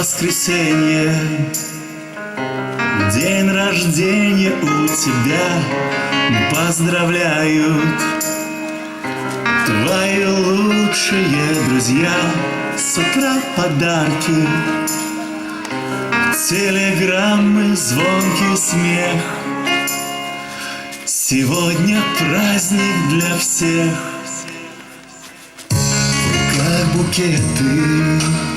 воскресенье. День рождения у тебя. Поздравляют Твои лучшие друзья С утра подарки. Телеграммы, звонкий смех. Сегодня праздник для всех. Как букеты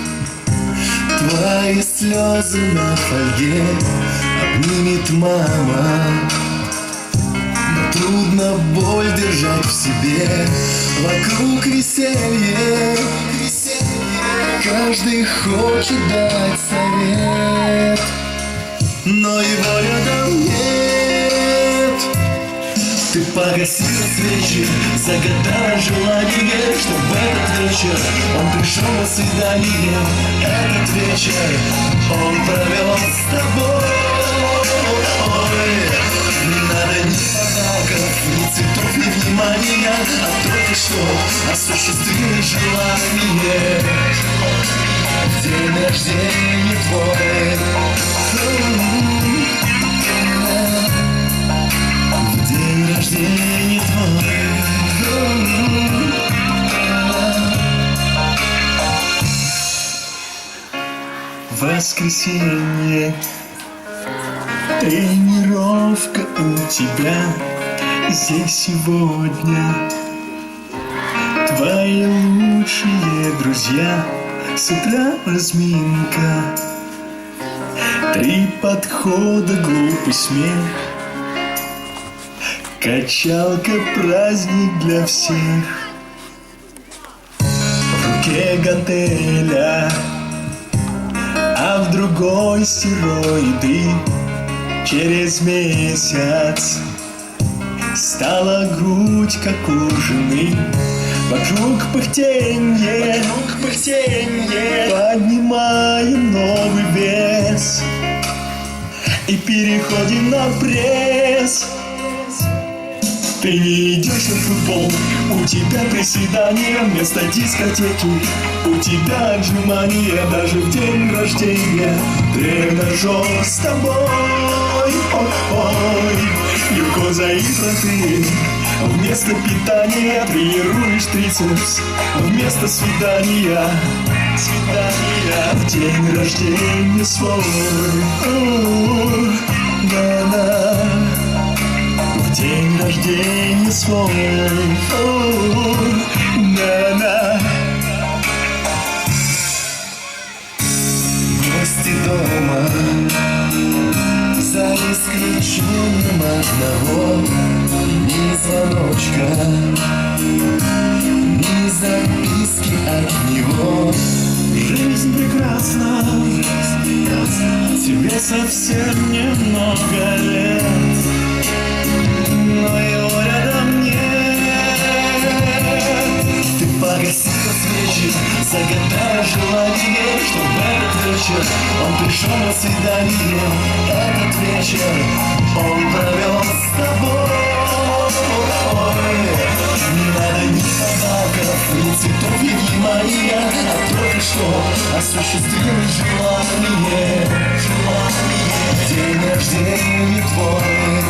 Твои слезы на фольге Обнимет мама. Но трудно боль держать в себе. Вокруг веселье Каждый хочет дать совет. Но его рядом нет Ты погасила свечи Загадала желание Чтоб в этот вечер Он пришел на свидание. Этот вечер Он провел с тобой. Не надо ни подарков Ни цветов, ни внимания А только что осуществилось желание Воскресенье. Тренировка у тебя здесь сегодня. Твои лучшие друзья С утра разминка. Три подхода, глупый смех. Качалка, праздник для всех. В руке гантеля а в другой стероиды Через месяц Стала грудь, как у жены. Вокруг пыхтенье, Вокруг пыхтенье. Поднимаем новый вес И переходим на пресс ты не идешь на футбол, у тебя приседания вместо дискотеки. У тебя отжимания даже в день рождения. Тренажер с тобой, ой-ой Глюкоза и протеин Вместо питания тренируешь трицепс. Вместо свидания Свидания в день рождения свой. О, на-на в день рождения свой. О, на-на. Гости дома, за исключением одного, ни звоночка, ни записки от него. Жизнь прекрасна, тебе совсем немного свечи, загадала желание, что в этот вечер он пришел на свидание. Этот вечер он провел с тобой. Не надо ни подарков, ни цветов, ни внимания, а только что осуществилось желание, желание. День рождения твой.